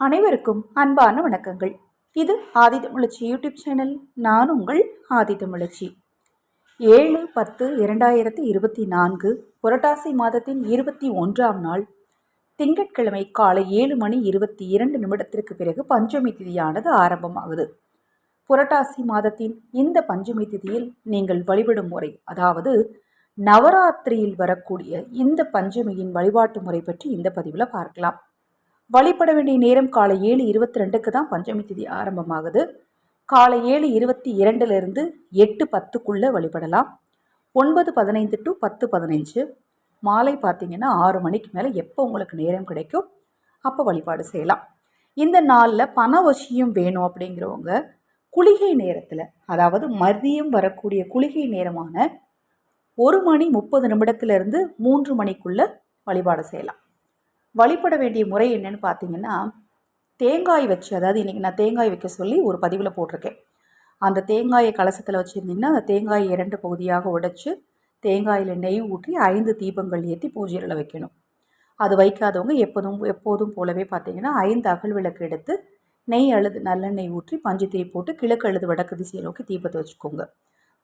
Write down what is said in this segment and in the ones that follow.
அனைவருக்கும் அன்பான வணக்கங்கள். இது ஆதித்தமிழச்சி யூடியூப் சேனல். நான் உங்கள் ஆதித்தமிழச்சி ஏழு பத்து இரண்டாயிரத்தி இருபத்தி நான்கு புரட்டாசி மாதத்தின் இருபத்தி ஒன்றாம் நாள். திங்கட்கிழமை காலை ஏழு மணி இருபத்தி இரண்டு நிமிடத்திற்கு பிறகு பஞ்சமி திதியானது ஆரம்பமாகுது. புரட்டாசி மாதத்தின் இந்த பஞ்சமி திதியில் நீங்கள் வழிபடும் முறை அதாவது நவராத்திரியில் வரக்கூடிய இந்த பஞ்சமியின் வழிபாட்டு முறை பற்றி இந்த பதிவில் பார்க்கலாம். வழிபட வேண்டிய நேரம் காலை ஏழு இருபத்தி ரெண்டுக்கு தான் பஞ்சமி திதி ஆரம்பமாகுது. காலை ஏழு இருபத்தி இரண்டுலேருந்து எட்டு பத்துக்குள்ளே வழிபடலாம். ஒன்பது பதினைந்து டு பத்து பதினைஞ்சு. மாலை பார்த்தீங்கன்னா ஆறு மணிக்கு மேலே எப்போ உங்களுக்கு நேரம் கிடைக்கும் அப்போ வழிபாடு செய்யலாம். இந்த நாளில் பண வசியம் வேணும் அப்படிங்கிறவங்க குளிகை நேரத்தில் அதாவது மதியம் வரக்கூடிய குளிகை நேரமான ஒரு மணி முப்பது நிமிடத்திலிருந்து மூன்று மணிக்குள்ளே வழிபாடு செய்யலாம். வழிபட வேண்டிய முறை என்னன்னு பார்த்தீங்கன்னா தேங்காய் வச்சு அதாவது இன்றைக்கி நான் தேங்காய் வைக்க சொல்லி ஒரு பதிவில் போட்டிருக்கேன். அந்த தேங்காயை கலசத்தில் வச்சுருந்தீங்கன்னா அந்த தேங்காயை இரண்டு பகுதியாக உடைச்சு தேங்காயில் நெய் ஊற்றி ஐந்து தீபங்கள் ஏற்றி பூஜையில் வைக்கணும். அது வைக்காதவங்க எப்போதும் எப்போதும் போலவே பார்த்தீங்கன்னா ஐந்து அகல் விளக்கு எடுத்து நெய் அழுது நல்லெண்ணெய் ஊற்றி பஞ்சு போட்டு கிழக்கு அழுது வடக்கு திசையை நோக்கி தீபத்தை வச்சுக்கோங்க.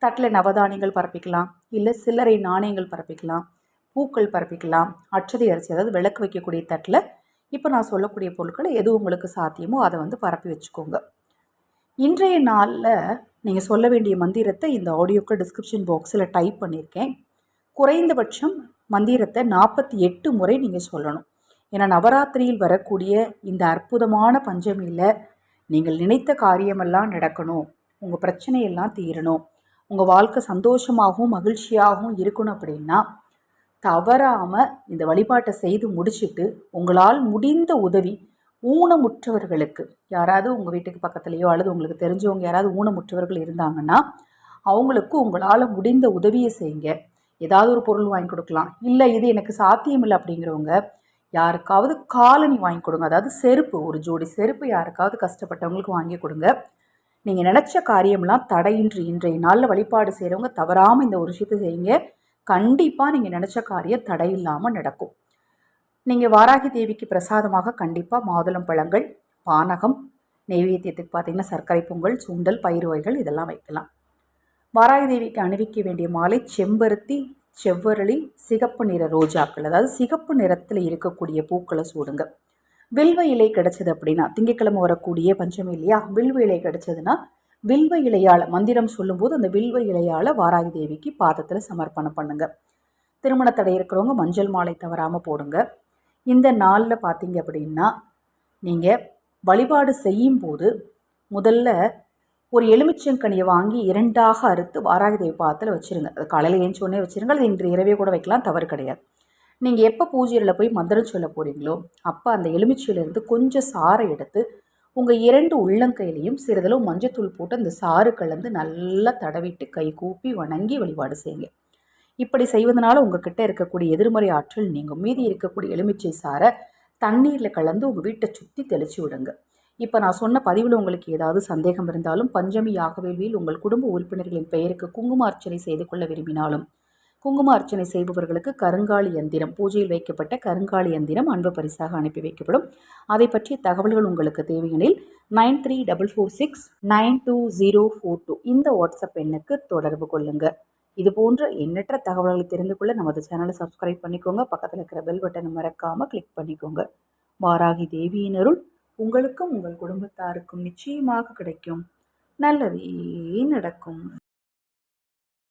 தட்டில் நவதானியங்கள் பரப்பிக்கலாம் இல்லை சில்லறை நாணயங்கள் பரப்பிக்கலாம் பூக்கள் பரப்பிக்கலாம் அச்சதை அரிசி அதாவது விளக்கு வைக்கக்கூடிய தட்டில் இப்போ நான் சொல்லக்கூடிய பொருட்களை எது உங்களுக்கு சாத்தியமோ அதை வந்து பரப்பி வச்சுக்கோங்க. இன்றைய நாளில் நீங்கள் சொல்ல வேண்டிய மந்திரத்தை இந்த ஆடியோக்கு டிஸ்கிரிப்ஷன் பாக்ஸில் டைப் பண்ணியிருக்கேன். குறைந்தபட்சம் மந்திரத்தை நாற்பத்தி எட்டு முறை நீங்கள் சொல்லணும். ஏன்னா நவராத்திரியில் வரக்கூடிய இந்த அற்புதமான பஞ்சமியில் நீங்கள் நினைத்த காரியமெல்லாம் நடக்கணும். உங்கள் பிரச்சனையெல்லாம் தீரணும். உங்கள் வாழ்க்கை சந்தோஷமாகவும் மகிழ்ச்சியாகவும் இருக்கணும் அப்படின்னா தவறாமல் இந்த வழிபாட்டை செய்து முடிச்சுட்டு உங்களால் முடிந்த உதவி ஊனமுற்றவர்களுக்கு யாராவது உங்கள் வீட்டுக்கு பக்கத்துலேயோ அல்லது உங்களுக்கு தெரிஞ்சவங்க யாராவது ஊனமுற்றவர்கள் இருந்தாங்கன்னா அவங்களுக்கு உங்களால் முடிந்த உதவியை செய்யுங்க. ஏதாவது ஒரு பொருள் வாங்கி கொடுக்கலாம். இல்லை இது எனக்கு சாத்தியம் இல்லை அப்படிங்கிறவங்க யாருக்காவது காலனி வாங்கி கொடுங்க. அதாவது செருப்பு ஒரு ஜோடி செருப்பு யாருக்காவது கஷ்டப்பட்டவங்களுக்கு வாங்கி கொடுங்க. நீங்கள் நினச்ச காரியம்லாம் தடையின்றி இன்றைய நாளில் வழிபாடு செய்கிறவங்க தவறாமல் இந்த ஒரு விஷயத்தை செய்யுங்க. கண்டிப்பாக நீங்கள் நினச்ச காரியம் தடை இல்லாமல் நடக்கும். நீங்கள் வாராகி தேவிக்கு பிரசாதமாக கண்டிப்பாக மாதுளம் பழங்கள் பானகம் நெய்வேத்தியத்துக்கு பார்த்தீங்கன்னா சர்க்கரை பொங்கல் சுண்டல் பயிறு வகைகள் இதெல்லாம் வைக்கலாம். வாராகி தேவிக்கு அணிவிக்க வேண்டிய மாலை செம்பருத்தி செவ்வரளி சிகப்பு நிற ரோஜாக்கள். அதாவது சிகப்பு நிறத்தில் இருக்கக்கூடிய பூக்களை சூடுங்க. வில்வ இலை கிடைச்சது அப்படின்னா திங்கக்கிழமை வரக்கூடிய பஞ்சமி இல்லையா? வில்வ இலை கிடைச்சதுன்னா வில்வ இலையால் மந்திரம் சொல்லும்போது அந்த வில்வ இலையால் வாராகி தேவிக்கு பாதத்தில் சமர்ப்பணம் பண்ணுங்கள் திருமண தடை இருக்கிறவங்க மஞ்சள் மாலை தவறாமல் போடுங்க. இந்த நாளில் பார்த்தீங்க அப்படின்னா நீங்கள் வழிபாடு செய்யும் போது முதல்ல ஒரு எலுமிச்சங்கனியை வாங்கி இரண்டாக அறுத்து வாராகி தேவி பாதத்தில் வச்சுருங்க. அது காலையில் ஏஞ்சோடனே வச்சுருங்க. அது இன்று இரவே கூட வைக்கலாம். தவறு கிடையாது. நீங்கள் எப்போ பூஜையில் போய் மந்திரம் சொல்ல போகிறீங்களோ அப்போ அந்த எலுமிச்சையிலேருந்து கொஞ்சம் சாறை எடுத்து உங்கள் இரண்டு உள்ளங்கையிலையும் சிறிதளவு மஞ்சத்தூள் போட்டு அந்த சாறு கலந்து நல்லா தடவிட்டு கை கூப்பி வணங்கி வழிபாடு செய்யுங்க. இப்படி செய்வதனால உங்ககிட்ட இருக்கக்கூடிய எதிர்மறை ஆற்றல் நீங்கள் மீதி இருக்கக்கூடிய எலுமிச்சை சாரை தண்ணீரில் கலந்து உங்கள் வீட்டை சுற்றி தெளித்து விடுங்க. இப்போ நான் சொன்ன பதிவில் உங்களுக்கு ஏதாவது சந்தேகம் இருந்தாலும் பஞ்சமி யாகவேள்வியில் உங்கள் குடும்ப உறுப்பினர்களின் பெயருக்கு குங்குமார்ச்சனை செய்து கொள்ள விரும்பினாலும் குங்கும அர்ச்சனை செய்பவர்களுக்கு கருங்காலி எந்திரம் பூஜையில் வைக்கப்பட்ட கருங்காலி எந்திரம் அன்பு பரிசாக அனுப்பி வைக்கப்படும். அதை பற்றிய தகவல்கள் உங்களுக்கு தேவையெனில் nine three double four six nine two zero four two இந்த வாட்ஸ்அப் எண்ணுக்கு தொடர்பு கொள்ளுங்கள் இது போன்ற எண்ணற்ற தகவல்களை தெரிந்து கொள்ள நமது சேனலை சப்ஸ்கிரைப் பண்ணிக்கோங்க. பக்கத்தில் இருக்கிற பெல் பட்டனை மறக்காமல் கிளிக் பண்ணிக்கோங்க. வாராகி தேவியினருள் உங்களுக்கும் உங்கள் குடும்பத்தாருக்கும் நிச்சயமாக கிடைக்கும். நல்லதே நடக்கும்.